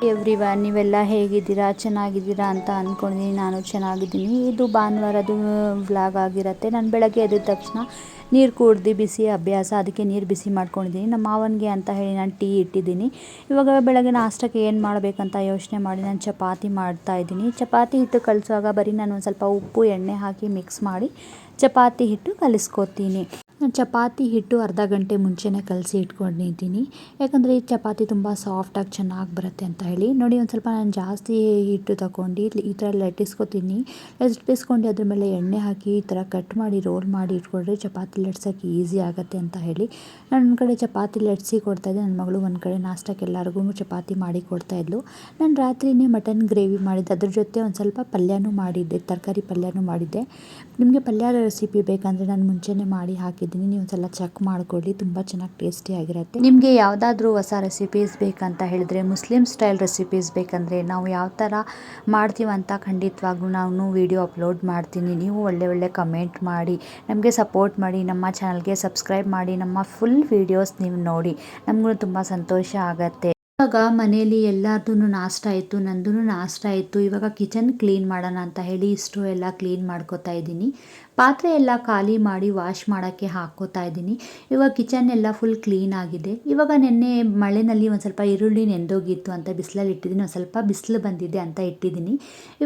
Every ನೀವೆಲ್ಲ ಹೇಗಿದ್ದೀರಾ? ಚೆನ್ನಾಗಿದ್ದೀರಾ ಅಂತ ಅಂದ್ಕೊಂಡಿದ್ದೀನಿ ನಾನು ಚೆನ್ನಾಗಿದ್ದೀನಿ. ಇದು ಭಾನುವಾರದ ವ್ಲಾಗ್ ಆಗಿರುತ್ತೆ. ನಾನು ಬೆಳಗ್ಗೆ ಎದ್ದ ತಕ್ಷಣ ನೀರು ಕುಡ್ದು ಬಿಸಿ ಅಭ್ಯಾಸ, ಅದಕ್ಕೆ ನೀರು ಬಿಸಿ ಮಾಡ್ಕೊಂಡಿದ್ದೀನಿ. ನಮ್ಮ ಮಾವನಿಗೆ ಅಂತ ಹೇಳಿ ನಾನು ಟೀ ಇಟ್ಟಿದ್ದೀನಿ. ಇವಾಗ ಬೆಳಗ್ಗೆ ನಾಷ್ಟಕ್ಕೆ ಏನು ಮಾಡಬೇಕಂತ ಯೋಚನೆ ಮಾಡಿ ನಾನು ಚಪಾತಿ ಮಾಡ್ತಾ ಇದ್ದೀನಿ. ಚಪಾತಿ ಹಿಟ್ಟು ಕಲಿಸುವಾಗ ಬರೀ ನಾನು ಒಂದು ಸ್ವಲ್ಪ ಉಪ್ಪು, ಎಣ್ಣೆ ಹಾಕಿ ಮಿಕ್ಸ್ ಮಾಡಿ ಚಪಾತಿ ಹಿಟ್ಟು ಕಲಿಸ್ಕೊತೀನಿ. ನಾನು ಚಪಾತಿ ಹಿಟ್ಟು ಅರ್ಧ ಗಂಟೆ ಮುಂಚೆನೇ ಕಲಸಿ ಇಟ್ಕೊಂಡಿದ್ದೀನಿ ಯಾಕಂದರೆ ಈ ಚಪಾತಿ ತುಂಬ ಸಾಫ್ಟಾಗಿ ಚೆನ್ನಾಗಿ ಬರುತ್ತೆ ಅಂತ ಹೇಳಿ. ನೋಡಿ, ಒಂದು ಸ್ವಲ್ಪ ನಾನು ಜಾಸ್ತಿ ಹಿಟ್ಟು ತಗೊಂಡು ಈ ಥರ ಲಟ್ಟಿಸ್ಕೊತೀನಿ ಲಟ್ಟಿಸ್ಕೊಂಡು ಅದ್ರ ಮೇಲೆ ಎಣ್ಣೆ ಹಾಕಿ ಈ ಥರ ಕಟ್ ಮಾಡಿ ರೋಲ್ ಮಾಡಿ ಇಟ್ಕೊಂಡ್ರೆ ಚಪಾತಿ ಲಟ್ಸೋಕ್ಕೆ ಈಸಿ ಆಗುತ್ತೆ ಅಂತ ಹೇಳಿ. ನಾನು ಒಂದು ಕಡೆ ಚಪಾತಿ ಲಟ್ಸಿ ಕೊಡ್ತಾಯಿದ್ದೆ ನನ್ನ ಮಗಳು ಒಂದು ಕಡೆ ನಾಷ್ಟಕ್ಕೆ ಎಲ್ಲರಿಗೂ ಚಪಾತಿ ಮಾಡಿ ಕೊಡ್ತಾಯಿದ್ಲು ನಾನು ರಾತ್ರಿನೇ ಮಟನ್ ಗ್ರೇವಿ ಮಾಡಿದ್ದೆ. ಅದ್ರ ಜೊತೆ ಒಂದು ಸ್ವಲ್ಪ ಪಲ್ಯನೂ ಮಾಡಿದ್ದೆ. ತರಕಾರಿ ಪಲ್ಯನೂ ಮಾಡಿದ್ದೆ. ನಿಮಗೆ ಪಲ್ಯ ರೆಸಿಪಿ ಬೇಕಂದರೆ ನಾನು ಮುಂಚೆನೇ ಮಾಡಿ ಹಾಕಿದ್ದೀನಿ ನೀವು ಒಂದ್ಸಲ ಚೆಕ್ ಮಾಡ್ಕೊಳ್ಳಿ, ತುಂಬ ಚೆನ್ನಾಗಿ ಟೇಸ್ಟಿ ಆಗಿರುತ್ತೆ. ನಿಮಗೆ ಯಾವುದಾದ್ರೂ ಹೊಸ ರೆಸಿಪೀಸ್ ಬೇಕಂತ ಹೇಳಿದ್ರೆ ಮುಸ್ಲಿಂ ಸ್ಟೈಲ್ ರೆಸಿಪೀಸ್ ಬೇಕಂದರೆ ನಾವು ಯಾವ ಥರ ಮಾಡ್ತೀವಂತ ಖಂಡಿತವಾಗ್ಲೂ ನಾನು ವಿಡಿಯೋ ಅಪ್ಲೋಡ್ ಮಾಡ್ತೀನಿ. ನೀವು ಒಳ್ಳೆ ಒಳ್ಳೆ ಕಮೆಂಟ್ ಮಾಡಿ, ನಮಗೆ ಸಪೋರ್ಟ್ ಮಾಡಿ, ನಮ್ಮ ಚಾನಲ್ಗೆ ಸಬ್ಸ್ಕ್ರೈಬ್ ಮಾಡಿ, ನಮ್ಮ ಫುಲ್ ವೀಡಿಯೋಸ್ ನೀವು ನೋಡಿ, ನಮಗೂ ತುಂಬ ಸಂತೋಷ ಆಗುತ್ತೆ. ಇವಾಗ ಮನೆಯಲ್ಲಿ ಎಲ್ಲರದೂ ನಾಷ್ಟ ಆಯಿತು ನಂದೂ ನಾಷ್ಟ ಆಯಿತು, ಇವಾಗ ಕಿಚನ್ ಕ್ಲೀನ್ ಮಾಡೋಣ ಅಂತ ಹೇಳಿ ಇಷ್ಟು ಎಲ್ಲ ಕ್ಲೀನ್ ಮಾಡ್ಕೋತಾ ಇದ್ದೀನಿ. ಪಾತ್ರೆ ಎಲ್ಲ ಖಾಲಿ ಮಾಡಿ ವಾಶ್ ಮಾಡೋಕ್ಕೆ ಹಾಕೋತಾ ಇದ್ದೀನಿ. ಇವಾಗ ಕಿಚನ್ ಎಲ್ಲ ಫುಲ್ ಕ್ಲೀನ್ ಆಗಿದೆ. ಇವಾಗ ನಿನ್ನೆ ಮಳೆನಲ್ಲಿ ಒಂದು ಸ್ವಲ್ಪ ಈರುಳ್ಳಿ ನೆಂದೋಗಿತ್ತು ಅಂತ ಬಿಸಿಲಲ್ಲಿ ಇಟ್ಟಿದ್ದೀನಿ, ಒಂದು ಸ್ವಲ್ಪ ಬಿಸಿಲು ಬಂದಿದೆ ಅಂತ ಇಟ್ಟಿದ್ದೀನಿ.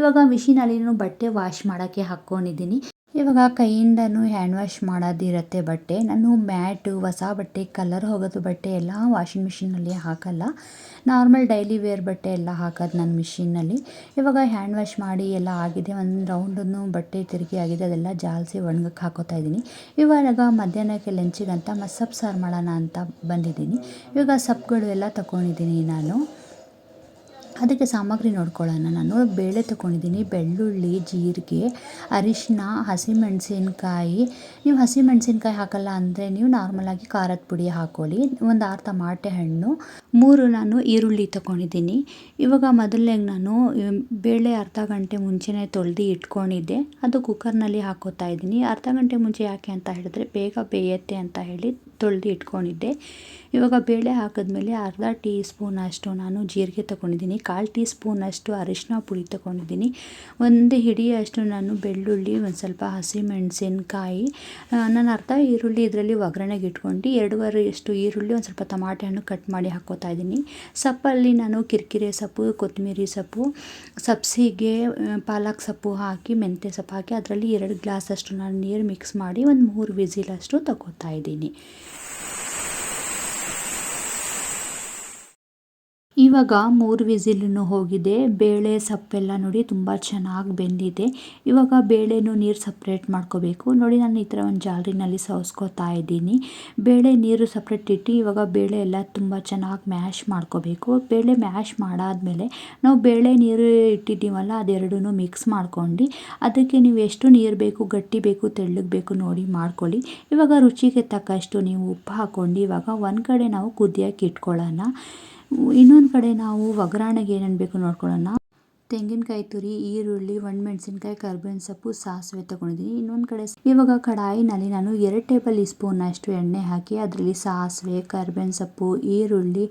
ಇವಾಗ ಮಿಷಿನಲ್ಲಿನೂ ಬಟ್ಟೆ ವಾಶ್ ಮಾಡೋಕ್ಕೆ ಹಾಕ್ಕೊಂಡಿದ್ದೀನಿ ಇವಾಗ ಕೈಯಿಂದನೂ ಹ್ಯಾಂಡ್ ವಾಶ್ ಮಾಡೋದಿರುತ್ತೆ ಬಟ್ಟೆ. ನಾನು ಮ್ಯಾಟು, ಹೊಸ ಬಟ್ಟೆ, ಕಲರ್ ಹೋಗೋದು ಬಟ್ಟೆ ಎಲ್ಲ ವಾಷಿಂಗ್ ಮಿಷಿನಲ್ಲಿ ಹಾಕಲ್ಲ. ನಾರ್ಮಲ್ ಡೈಲಿ ವೇರ್ ಬಟ್ಟೆ ಎಲ್ಲ ಹಾಕೋದು ನಾನು ಮಿಷಿನಲ್ಲಿ ಇವಾಗ ಹ್ಯಾಂಡ್ ವಾಶ್ ಮಾಡಿ ಎಲ್ಲ ಆಗಿದೆ. ಒಂದು ರೌಂಡನ್ನು ಬಟ್ಟೆ ತಿರುಗಿ ಆಗಿದೆ. ಅದೆಲ್ಲ ಜಾಲಿಸಿ ಒಣಗಕ್ಕೆ ಹಾಕೋತಾ ಇದ್ದೀನಿ. ಇವಾಗ ಮಧ್ಯಾಹ್ನಕ್ಕೆ ಲಂಚಿಗಂತ ಮಸಪ್ ಸಾರು ಮಾಡೋಣ ಅಂತ ಬಂದಿದ್ದೀನಿ. ಇವಾಗ ಸೊಪ್ಪುಗಳು ಎಲ್ಲ ತಗೊಂಡಿದ್ದೀನಿ ನಾನು. ಅದಕ್ಕೆ ಸಾಮಗ್ರಿ ನೋಡ್ಕೊಳ್ಳೋಣ. ನಾನು ಬೇಳೆ ತೊಗೊಂಡಿದ್ದೀನಿ. ಬೆಳ್ಳುಳ್ಳಿ, ಜೀರಿಗೆ ಅರಿಶಿನ ಹಸಿಮೆಣಸಿನ್ಕಾಯಿ. ನೀವು ಹಸಿಮೆಣಸಿನ್ಕಾಯಿ ಹಾಕಲ್ಲ ಅಂದರೆ ನೀವು ನಾರ್ಮಲಾಗಿ ಖಾರದ ಪುಡಿ ಹಾಕೊಳ್ಳಿ. ಒಂದು ಆರು ಟಮಾಟೆ ಹಣ್ಣು. ಮೂರು ನಾನು ಈರುಳ್ಳಿ ತೊಗೊಂಡಿದ್ದೀನಿ. ಇವಾಗ ಮೊದಲನೇಗೆ ನಾನು ಬೇಳೆ ಅರ್ಧ ಗಂಟೆ ಮುಂಚೆನೇ ತೊಳೆದು ಇಟ್ಕೊಂಡಿದ್ದೆ. ಅದು ಕುಕ್ಕರ್ನಲ್ಲಿ ಹಾಕೋತಾ ಇದ್ದೀನಿ. ಅರ್ಧ ಗಂಟೆ ಮುಂಚೆ ಯಾಕೆ ಅಂತ ಹೇಳಿದ್ರೆ ಬೇಗ ಬೇಯತ್ತೆ ಅಂತ ಹೇಳಿ ತೊಳೆದು ಇಟ್ಕೊಂಡಿದ್ದೆ. ಇವಾಗ ಬೇಳೆ ಹಾಕಿದ್ಮೇಲೆ ಅರ್ಧ ಟೀ ಸ್ಪೂನ್ ಅಷ್ಟು ನಾನು ಜೀರಿಗೆ ತೊಗೊಂಡಿದ್ದೀನಿ. ಕಾಲು ಟೀ ಸ್ಪೂನಷ್ಟು ಅರಿಶಿನ ಪುಡಿ ತೊಗೊಂಡಿದ್ದೀನಿ. ಒಂದು ಹಿಡಿಯಷ್ಟು ನಾನು ಬೆಳ್ಳುಳ್ಳಿ, ಒಂದು ಸ್ವಲ್ಪ ಹಸಿಮೆಣಸಿನ್ಕಾಯಿ ನಾನು ಅರ್ಧ ಈರುಳ್ಳಿ ಇದರಲ್ಲಿ ಒಗ್ಗರಣೆಗೆ ಇಟ್ಕೊಂಡು ಎರಡೂವರೆಯಷ್ಟು ಈರುಳ್ಳಿ, ಒಂದು ಸ್ವಲ್ಪ ಟಮಾಟೆ ಹಣ್ಣು ಕಟ್ ಮಾಡಿ ಹಾಕ್ಕೋತಾ ಇದ್ದೀನಿ. ಸೊಪ್ಪಲ್ಲಿ ನಾನು ಕಿರಿಕಿರೆ ಸೊಪ್ಪು, ಕೊತ್ತಂಬರಿ ಸೊಪ್ಪು, ಸಬ್ಸಿಗೆ ಪಾಲಕ್ ಸೊಪ್ಪು ಹಾಕಿ, ಮೆಂತ್ಯ ಸೊಪ್ಪು ಹಾಕಿ, ಅದರಲ್ಲಿ ಎರಡು ಗ್ಲಾಸಷ್ಟು ನಾನು ನೀರು ಮಿಕ್ಸ್ ಮಾಡಿ ಒಂದು ಮೂರು ವಿಸಿಲಷ್ಟು ತಗೋತಾ ಇದ್ದೀನಿ. ಇವಾಗ ಮೂರು ವಿಸಿಲನ್ನು ಹೋಗಿದೆ. ಬೇಳೆ ಸೊಪ್ಪೆಲ್ಲ ನೋಡಿ ತುಂಬ ಚೆನ್ನಾಗಿ ಬೆಂದಿದೆ. ಇವಾಗ ಬೇಳೆನೂ ನೀರು ಸಪ್ರೇಟ್ ಮಾಡ್ಕೋಬೇಕು. ನೋಡಿ ನಾನು ಈ ಥರ ಒಂದು ಜಾಲರಿನಲ್ಲಿ ಸವಸ್ಕೋತಾ ಇದ್ದೀನಿ. ಬೇಳೆ ನೀರು ಸಪ್ರೇಟ್ ಇಟ್ಟು ಇವಾಗ ಬೇಳೆ ಎಲ್ಲ ತುಂಬ ಚೆನ್ನಾಗಿ ಮ್ಯಾಶ್ ಮಾಡ್ಕೋಬೇಕು. ಬೇಳೆ ಮ್ಯಾಶ್ ಮಾಡಾದಮೇಲೆ ನಾವು ಬೇಳೆ ನೀರು ಇಟ್ಟಿದ್ದೀವಲ್ಲ ಅದೆರಡೂ ಮಿಕ್ಸ್ ಮಾಡ್ಕೊಂಡು ಅದಕ್ಕೆ ನೀವು ಎಷ್ಟು ನೀರು ಬೇಕು, ಗಟ್ಟಿ ಬೇಕು, ತೆಳ್ಳಗೆ ಬೇಕು ನೋಡಿ ಮಾಡ್ಕೊಳ್ಳಿ. ಇವಾಗ ರುಚಿಗೆ ತಕ್ಕಷ್ಟು ನೀವು ಉಪ್ಪು ಹಾಕ್ಕೊಂಡು ಇವಾಗ ಒಂದು ಕಡೆ ನಾವು ಕುದಿಯೋಕೆ ಇಟ್ಕೊಳ್ಳೋಣ. ಇನ್ನೊಂದು ಕಡೆ ನಾವು ಒಗ್ಗರಣೆಗೆ ಏನೇನು ಬೇಕು ನೋಡ್ಕೊಳ್ಳೋಣ. ತೆಂಗಿನಕಾಯಿ ತುರಿ, ಈರುಳ್ಳಿ, ಒಣಮೆಣಸಿನ್ಕಾಯಿ, ಕರ್ಬೇವಿನ ಸೊಪ್ಪು, ಸಾಸಿವೆ ತಗೊಂಡಿದ್ದೀನಿ. ಇನ್ನೊಂದು ಕಡೆ ಇವಾಗ ಕಡಾಯಿನಲ್ಲಿ ನಾನು ಎರಡು ಟೇಬಲ್ ಸ್ಪೂನ್ ಅಷ್ಟು ಎಣ್ಣೆ ಹಾಕಿ ಅದರಲ್ಲಿ ಸಾಸಿವೆ, ಕರ್ಬೇವಿನ ಸೊಪ್ಪು, ಈರುಳ್ಳಿ,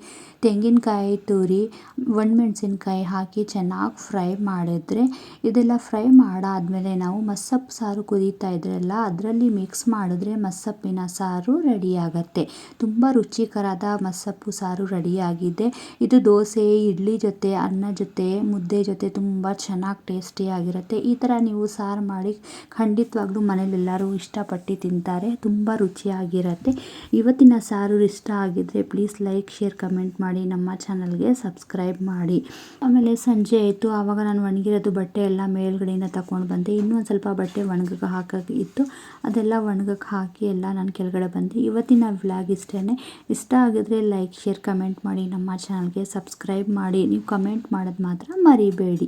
ತೆಂಗಿನಕಾಯಿ ತುರಿ, ಒಣಮೆಣಸಿನ್ಕಾಯಿ ಹಾಕಿ ಚೆನ್ನಾಗಿ ಫ್ರೈ ಮಾಡಿದ್ರೆ ಇದೆಲ್ಲ ಫ್ರೈ ಮಾಡಾದಮೇಲೆ ನಾವು ಮಸ್ಸಪ್ಪು ಸಾರು ಕುದೀತಾ ಇದ್ರಲ್ಲ, ಅದರಲ್ಲಿ ಮಿಕ್ಸ್ ಮಾಡಿದ್ರೆ ಮಸ್ಸಪ್ಪಿನ ಸಾರು ರೆಡಿ ಆಗುತ್ತೆ. ತುಂಬ ರುಚಿಕರಾದ ಮಸ್ಸಪ್ಪು ಸಾರು ರೆಡಿಯಾಗಿದೆ ಇದು ದೋಸೆ, ಇಡ್ಲಿ ಜೊತೆ, ಅನ್ನ ಜೊತೆ, ಮುದ್ದೆ ಜೊತೆ ತುಂಬ ಚೆನ್ನಾಗಿ ಟೇಸ್ಟಿಯಾಗಿರುತ್ತೆ ಈ ಥರ ನೀವು ಸಾರು ಮಾಡಿ ಖಂಡಿತವಾಗ್ಲೂ ಮನೇಲೆಲ್ಲರೂ ಇಷ್ಟಪಟ್ಟು ತಿಂತಾರೆ. ತುಂಬ ರುಚಿಯಾಗಿರುತ್ತೆ. ಇವತ್ತಿನ ಸಾರು ಇಷ್ಟ ಆಗಿದ್ದರೆ ಪ್ಲೀಸ್ ಲೈಕ್ ಶೇರ್ ಕಮೆಂಟ್ ಮಾಡಿ ನಮ್ಮ ಚಾನಲ್ಗೆ ಸಬ್ಸ್ಕ್ರೈಬ್ ಮಾಡಿ. ಆಮೇಲೆ ಸಂಜೆ ಆಯಿತು. ಆವಾಗ ನಾನು ಒಣಗಿರೋದು ಬಟ್ಟೆ ಎಲ್ಲ ಮೇಲ್ಗಡೆಯಿಂದ ತಗೊಂಡು ಬಂದೆ. ಇನ್ನೂ ಸ್ವಲ್ಪ ಬಟ್ಟೆ ಒಣಗಕ್ಕೆ ಹಾಕಕ್ಕೆ ಇತ್ತು. ಅದೆಲ್ಲ ಒಣಗಕ್ಕೆ ಹಾಕಿ ಎಲ್ಲ ನಾನು ಕೆಳಗಡೆ ಬಂದೆ. ಇವತ್ತಿನ ವ್ಲಾಗ್ ಇಷ್ಟೇ ಇಷ್ಟ ಆಗಿದ್ರೆ ಲೈಕ್ ಶೇರ್ ಕಮೆಂಟ್ ಮಾಡಿ ನಮ್ಮ ಚಾನಲ್ಗೆ ಸಬ್ಸ್ಕ್ರೈಬ್ ಮಾಡಿ. ನೀವು ಕಮೆಂಟ್ ಮಾಡೋದು ಮಾತ್ರ ಮರಿಬೇಡಿ.